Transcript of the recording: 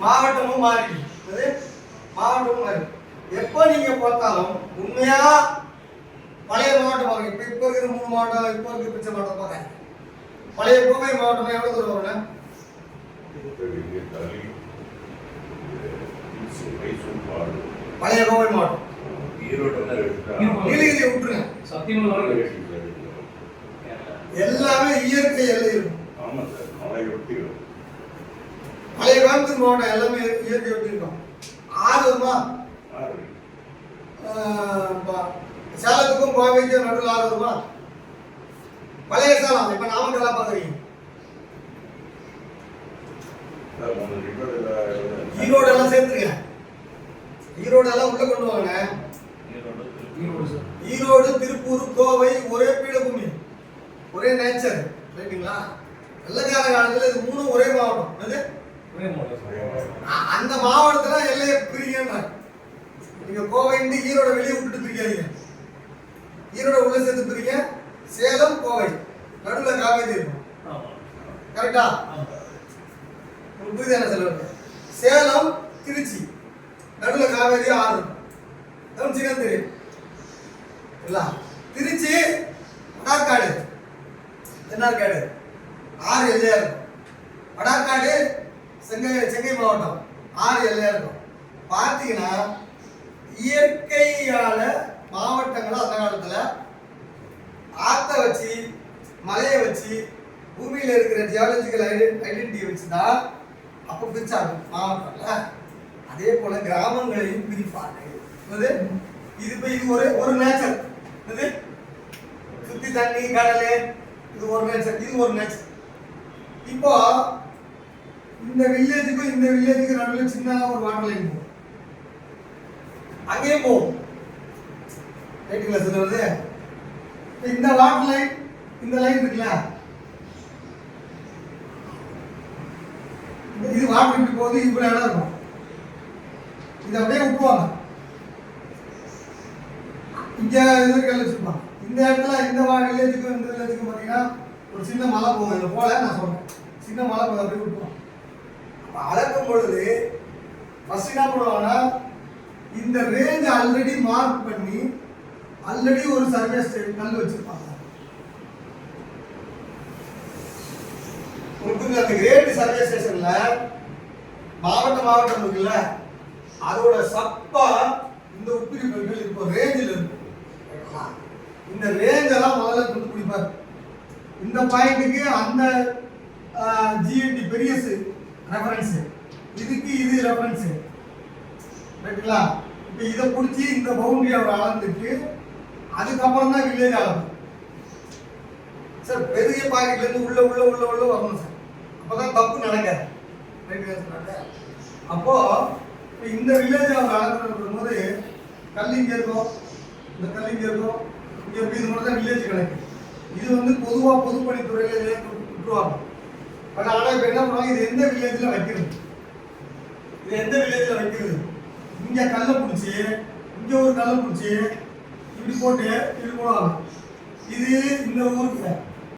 மாவட்டமும் மாறி மாவட்டமும் மாறி எப்போ நீங்க பார்த்தாலும் உண்மையா பழைய மாவட்டம் பாருங்க இப்ப இப்ப இருக்கிற மூணு மாவட்டம் இப்ப இருக்கிற பிச்சை மாவட்டம் பாருங்க பழைய கோவை மாவட்டம் எவ்வளவு தூரம் பாடு பழைய கோவை மாவட்டம். நீலகிரியை விட்டுருங்க. எல்லாமே இயற்கை எல்லை இருக்கும். ஆமாம் சார் மலை ஒட்டி வரும். மாவட்டம் எல்லாமே இயற்கை ஒட்டி ஆர்வமா? சேலத்துக்கும் கோவைக்கும் நடுவில் ஆர்வமா? பழைய சேலம் இப்ப நாமக்கல்லாம் பாக்குறீங்க ஈரோடு எல்லாம் சேர்த்துருங்க. ஈரோடு எல்லாம் உள்ள கொண்டு வாங்க. ஈரோடு திருப்பூர் கோவை ஒரே பீடபூமி. ஒரே நேச்சர் ரைட்டுங்களா வெள்ளக்கார காலத்துல இது மூணும் ஒரே மாவட்டம். அது அந்த மாவட்டத்துல எல்லையை பிரிங்க நீங்க கோவை இருந்து ஈரோட வெளியே விட்டுட்டு பிரிக்காதீங்க ஈரோட உள்ள சேர்த்து பிரிக்க சேலம் கோவை. நடுவில் காவேரி இருக்கும். கரெக்டா? ஆமா உங்களுக்கு புரியுது என்ன சொல்லுவாங்க சேலம் திருச்சி. நடுவில் காவேரி ஆறு கவனிச்சுக்க தெரியும். இல்ல திருச்சி வடாக்காடு தென்னார்காடு ஆறு எல்லையா இருக்கும். வடாக்காடு செங்கை செங்கை மாவட்டம் ஆறு எல்லையாக இருக்கும். பார்த்தீங்கன்னா இயற்கையால மாவட்டங்களும் அந்த காலத்தில் ஆற்றை வச்சு மலையை வச்சு பூமியில் இருக்கிற ஜியாலஜிக்கல் ஐடென்டிட்டி வச்சு தான் அப்போ பிரிச்சாங்க மாவட்டம்ல. அதே போல் கிராமங்களையும் பிரிப்பாங்க. இது இப்போ இது ஒரு ஒரு நேச்சர் இது சுற்றி தண்ணி கடல் இது ஒரு நேச்சர் இது ஒரு நேச்சர் இப்போ இந்த வில்லேஜுக்கும் இந்த வில்லேஜுக்கு நடுவில் சின்ன ஒரு வாட்டர் லைன் போகும் அங்கேயும் போகும் ரைட்டுங்களா சொல்லுவது இந்த வாட்டர் லைன் இந்த லைன் இருக்குல்ல? இது- இது வாட்டர் இப்படி போகுது இவ்வளோ இடம் இருக்கும். இதை அப்படியே விட்டுவாங்க இங்கே இது கல் இந்த இடத்துல இந்த வில்லேஜுக்கும் இந்த வில்லேஜுக்கும் பார்த்தீங்கன்னா ஒரு சின்ன மலை போகும். இதில் போல நான் சொல்கிறேன் சின்ன மலை போகுது அப்படியே விட்டுவான் அளக்கும் பொழுது ஃபஸ்ட் என்ன பண்ணுவாங்கன்னா இந்த ரேஞ்ச் ஆல்ரெடி மார்க் பண்ணி ஆல்ரெடி ஒரு சர்வே ஸ்டேட் கல் வச்சிருப்பாங்க. உங்களுக்கு அந்த கிரேட் சர்வே ஸ்டேஷன்ல மாவட்ட மாவட்டம் இருக்குல்ல அதோட சப்பா இந்த உப்பிரி இப்போ ரேஞ்சில் இருக்கும் இந்த ரேஞ்ச் எல்லாம் முதல்ல கண்டுபிடிப்பார் இந்த பாயிண்ட்டுக்கு அந்த ஜிஎன்டி பெரிய ரெஃபரன்ஸ் இதுக்கு இது ரெஃபரன்ஸ் ரைட்டுங்களா இப்போ இதை பிடிச்சி இந்த பவுண்டரி அவர் அளந்துட்டு அதுக்கப்புறம் தான் வில்லேஜ் அளவு. சார் பெரிய பாக்கெட்லேருந்து உள்ள உள்ள உள்ள உள்ள வரணும் சார். அப்பதான் தப்பு நடக்காது. ரைட்டுங்களா சொன்னாங்க அப்போ இப்போ இந்த வில்லேஜ் அவர் அளந்துருக்கும் போது கல் இங்கே இருக்கும் இந்த கல் இங்கே இருக்கும் இங்கே இது மட்டும் தான் வில்லேஜ் கிடைக்கும் இது வந்து பொதுவாக பொதுப்பணித்துறையில் இதை விட்டுருவாங்க பட் ஆனால் இப்போ என்ன பண்ணுவாங்க இது எந்த வில்லேஜில் வைக்கிறது இது எந்த வில்லேஜில் வைக்கிறது இங்கே கல்லை பிடிச்சி இங்கே ஒரு கல்லை பிடிச்சி இப்படி போட்டு இப்படி போடுவாங்க இது இந்த ஊருக்கு